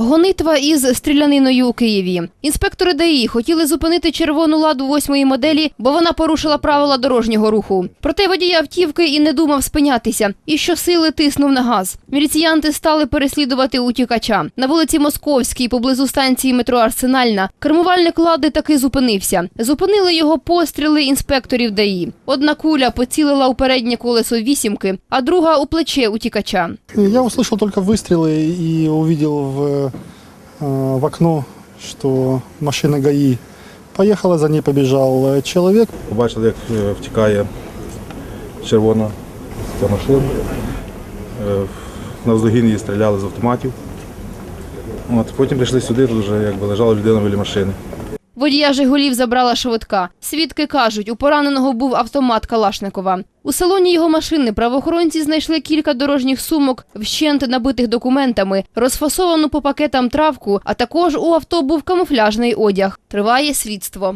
Гонитва із стріляниною у Києві. Інспектори ДАІ хотіли зупинити червону ладу восьмої моделі, бо вона порушила правила дорожнього руху. Проте водій автівки і не думав спинятися, і щосили тиснув на газ. Міліціянти стали переслідувати утікача. На вулиці Московській, поблизу станції метро Арсенальна, кермувальник лади таки зупинився. Зупинили його постріли інспекторів ДАІ. Одна куля поцілила у переднє колесо вісімки, а друга у плече утікача. Я услышал только выстрелы и увидел в, э, в окно, что машина ГАИ поехала, за ней побежал чоловік. человек. Побачили, як е, втікає червона ця машина. На Навздогін її стріляли з автоматів. От, потім прийшли сюди, тут вже якби лежала людина біля машини. Водія Жигулів забрала швидка. Свідки кажуть, у пораненого був автомат Калашникова. У салоні його машини правоохоронці знайшли кілька дорожніх сумок, вщент набитих документами, розфасовану по пакетам травку, а також у авто був камуфляжний одяг. Триває слідство.